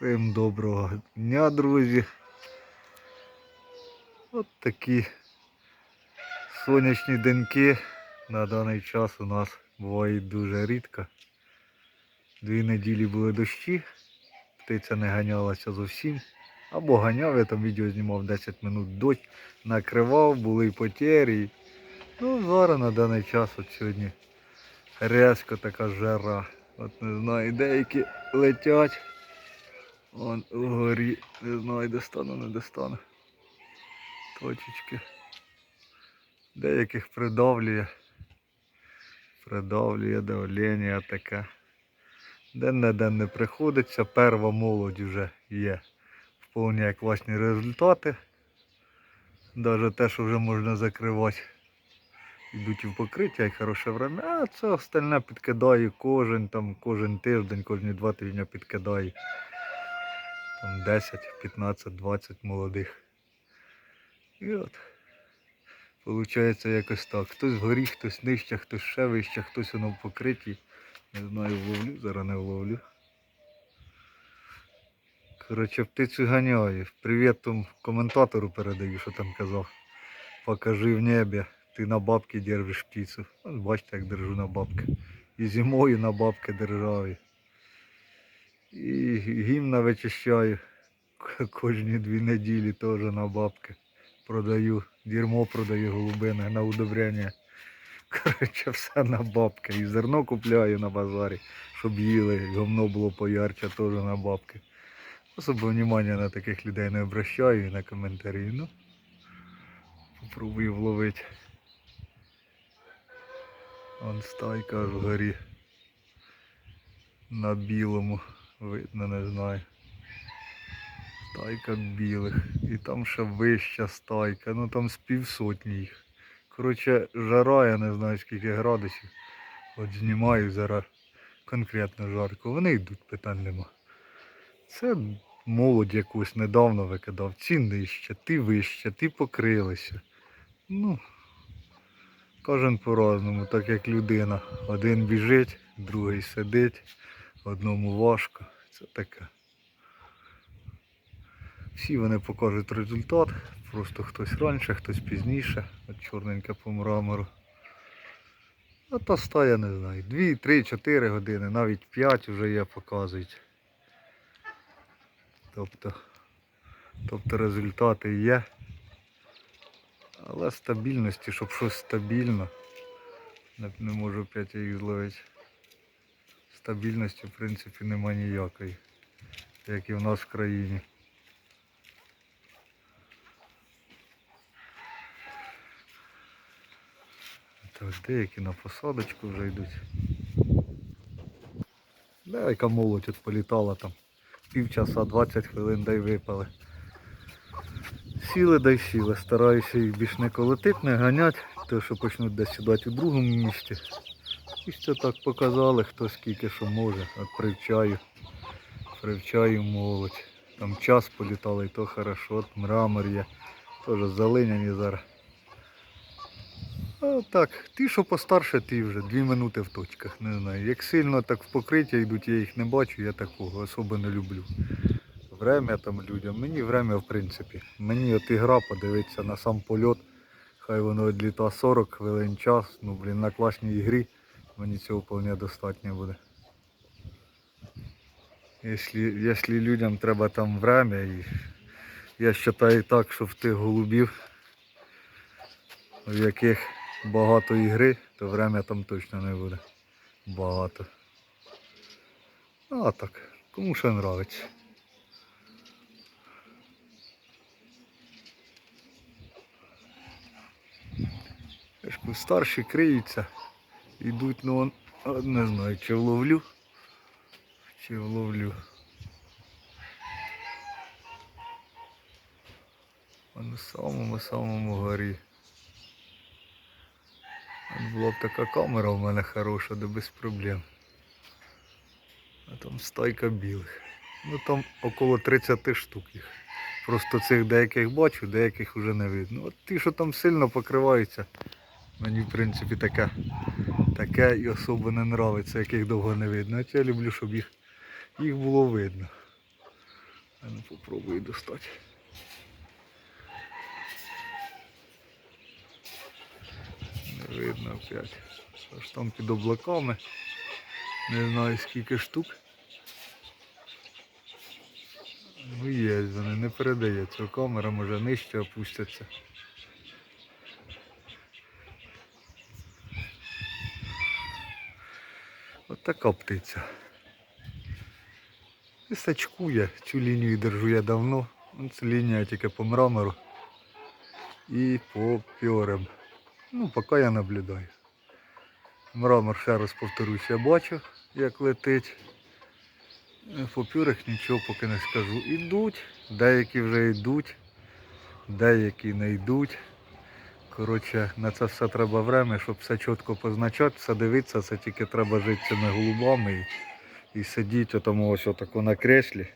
Всім доброго дня, друзі. От такі сонячні деньки на даний час у нас бувають дуже рідко. Дві неділі були дощі, птиця не ганялася зовсім. Або ганяв, я там відео знімав 10 минут дощ, накривав, були потері. Ну, зараз на даний час от сьогодні резко така жара. От не знаю, деякі летять. Вон вгорі, не знаю, де стану, не достану. Точечки. Деяких придавлює. Придавлює давлення таке. День на день не приходиться, перва молодь вже є. Вповняє класні результати. Навіть те, що вже можна закривати. Йдуть в покриття і хороше время. А це остальне підкидає кожен, там, кожен тиждень, кожні два тижні підкидає там 10, 15, 20 молодих. І от. Получається якось так. Хтось вгорі, хтось нижче, хтось ще вище, хтось воно в покритті. Не знаю, вловлю, зараз не вловлю. Коротше, птицю ганяю. Привіт тому коментатору передаю, що там казав. Покажи в небі, ти на бабки держиш птицю. Бачите, як держу на бабки. І зимою на бабки держав. І гімна вичищаю кожні дві неділі теж на бабки. Продаю, дерьмо продаю голубине на удобрення. Коротше, все на бабки. І зерно купляю на базарі, щоб їли, і гомно було поярче, теж на бабки. Особо внимання на таких людей не обращаю і на коментарі. Ну, попробую вловити. Вон стайка аж вгорі. На білому. Видно, не знаю. Стайка білих. І там ще вища стайка. Ну там з півсотні їх. Коротше, жара, я не знаю скільки градусів. От знімаю зараз конкретно жарко. Вони йдуть, питань нема. Це молодь якусь недавно викидав. Ці нижче, ти вище, ти покрилися. Ну, кожен по-разному, так як людина. Один біжить, другий сидить, одному важко. Це таке. Всі вони покажуть результат. Просто хтось раніше, хтось пізніше. От чорненька по мрамору. А та стая не знаю. 2, 3, 4 години, навіть 5 вже є показують. Тобто, тобто результати є. Але стабільності, щоб щось стабільно. Не можу 5 їх зловити. Стабільності в принципі нема ніякої. Як і в нас в країні. Так, деякі на посадочку вже йдуть. Деяка молодь от політала там. Півчаса, 20 хвилин дай випали. Сіли дай сіли. Стараюся їх більш не колотити, не ганять, тому що почнуть десь сідати у другому місці. І що так показали, хто скільки що може. От привчаю. Привчаю молодь. Там час політали, і то хорошо, от мрамор є. Теж залиняні зараз. А так, ті, що постарше, ті вже дві минути в точках, не знаю. Як сильно так в покриття йдуть, я їх не бачу, я такого особо не люблю. Время там людям. Мені время, в принципі. Мені от ігра подивитися на сам польот. Хай воно відліта 40 хвилин час. Ну, блін, на класній ігрі мені цього вполне достатньо буде. Якщо, людям треба там время, і я вважаю так, що в тих голубів, в яких багато ігри, то время там точно не буде. Багато. А так, кому що нравиться. Старші криються, йдуть, ну он, не знаю, чи вловлю, чи вловлю. А на самому-самому горі. Була б така камера в мене хороша, де без проблем. А там стайка білих. Ну там около 30 штук їх. Просто цих деяких бачу, деяких вже не видно. От ті, що там сильно покриваються, мені в принципі таке, таке і особо не нравиться, яких довго не видно. А я люблю, щоб їх, їх було видно. попробую достати. Не видно опять. Аж там під облаками. Не знаю скільки штук. Ну є, вони не передається. Камера може нижче опуститься. Така птиця. І сачкує. Цю лінію держу я давно. Ну, Це лінія тільки по мрамору і по пьорам. Ну, поки я наблюдаю. Мрамор, ще раз повторюсь, я бачу, як летить. Е, По пюрах нічого поки не скажу. Ідуть, деякі вже йдуть, деякі не йдуть. Коротше, на це все треба время, щоб все чітко позначати, все дивитися, це тільки треба жити цими голубами і, і сидіти отому ось отако на креслі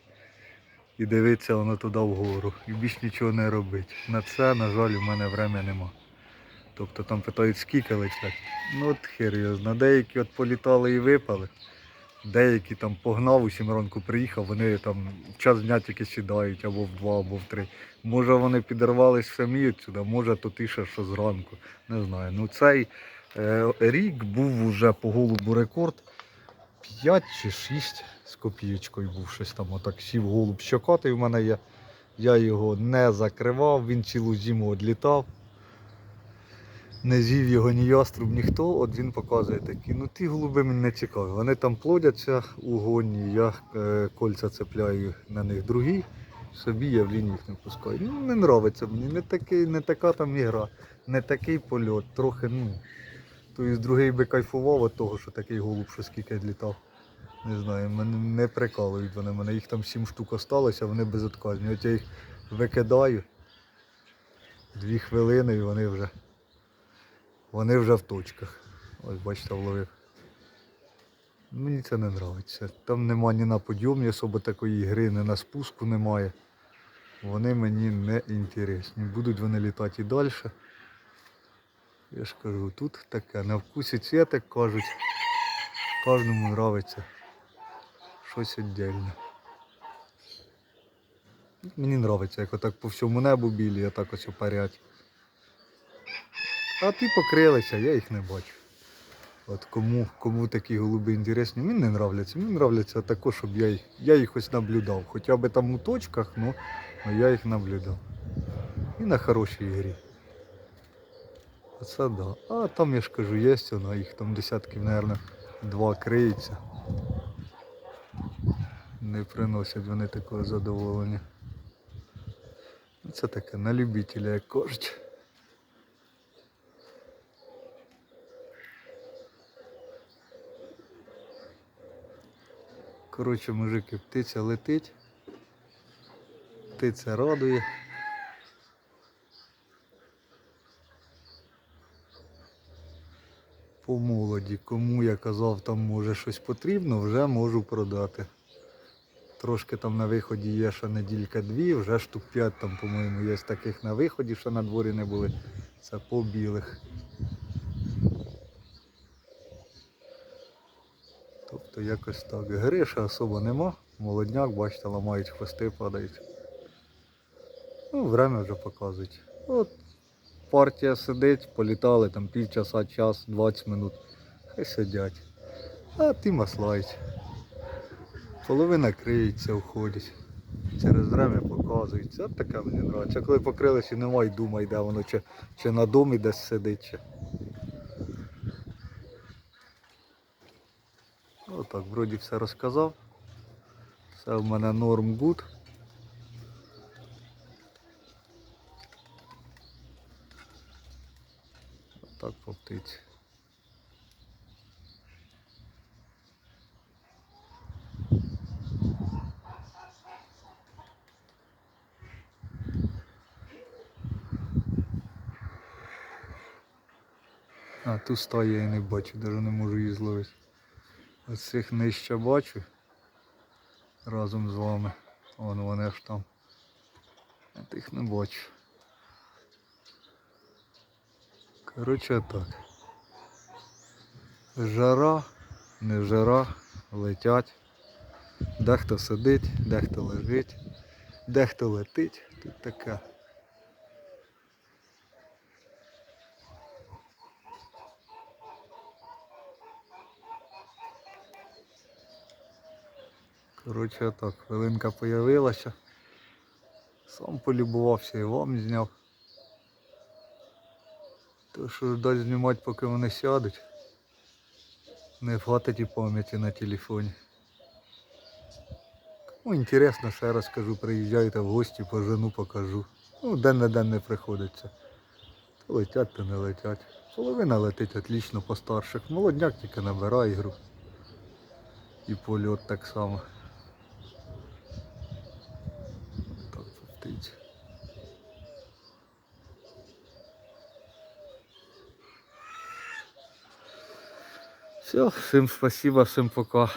і дивитися воно туди вгору. І більш нічого не робити. На це, на жаль, у мене время нема. Тобто там питають, скільки летять. Ну от хер. Деякі от політали і випали. Деякі там погнав у сім ранку приїхав, вони там в час дня тільки сідають або в два, або в три. Може вони підірвались самі відсюди, може то тише, що зранку. Не знаю. Ну цей е, рік був уже по голубу рекорд 5 чи 6 з копієчкою був щось там. Отак сів голуб щокотий в мене є. Я його не закривав, він цілу зиму відлітав. Не з'їв його ні яструб, ніхто, от він показує такі. Ну ті голуби мені не цікаві. Вони там плодяться у гоні, я е, кольця цепляю на них другі, собі я в лінію їх не пускаю. Ну, не нравиться мені, не, такий, не така там ігра, не такий польот, трохи, ну. Тобто другий би кайфував від того, що такий голуб, що скільки літав. Не знаю, мене не прикалують вони. Мене їх там сім штук осталося, вони безотказні. От я їх викидаю. Дві хвилини і вони вже. Вони вже в точках. Ось бачите, вловив. Мені це не подобається. Там нема ні на подйомі особо такої гри, ні на спуску немає. Вони мені не інтересні. Будуть вони літати і далі. Я ж кажу, тут таке, на вкусі цвітик кажуть. Кожному подобається щось віддільне. Мені подобається, як отак по всьому небу білі, отак ось парять. А ті покрилися, я їх не бачу. От кому, кому такі голуби інтересні, мені не нравляться. Мені нравляться також, щоб я їх, я їх ось наблюдав. Хоча б там у точках, ну, ну я їх наблюдав. І на хорошій грі. Оце да. А там я ж кажу, є воно, їх там десятків, мабуть, два криється. Не приносять вони такого задоволення. Це таке на любителя, як кажуть. Коротше, мужики, птиця летить. Птиця радує. По молоді, кому я казав, там може щось потрібно, вже можу продати. Трошки там на виході є ще неділька-дві, вже штук 5 там, по-моєму, є таких на виході, що на дворі не були. Це по білих. Тобто якось так. Гриша особо нема. Молодняк, бачите, ламають хвости, падають. Ну, время вже показують. От партія сидить, політали там півчаса, час, 20 минут. Хай сидять. А ті маслають. Половина криється, уходять. Через время показують. Це таке мені подобається. Коли покрились і немає, думай, де воно, чи, чи на домі десь сидить. Чи. Отак, вроді все розказав. Все в мене норм гуд. Отак по птиці. А ту стаю я не бачу, навіть не можу її зловити. Оцих нижче бачу разом з вами. Вон вони ж там. А тих не бачу. Коротше так. Жара, не жара, летять. Дехто сидить, дехто лежить. Дехто летить, тут таке. Коротше, так, хвилинка появилася. Сам полюбувався і вам зняв. То що дай знімати, поки вони сядуть. Не хватить і пам'яті на телефоні. Кому інтересно, ще раз кажу, приїжджайте в гості, пожену покажу. Ну, день на день не приходиться. То летять, то не летять. Половина летить отлично по старших. Молодняк тільки набирає ігру. І польот так само. Так, по птиці. Все, всім спасибо, всім пока.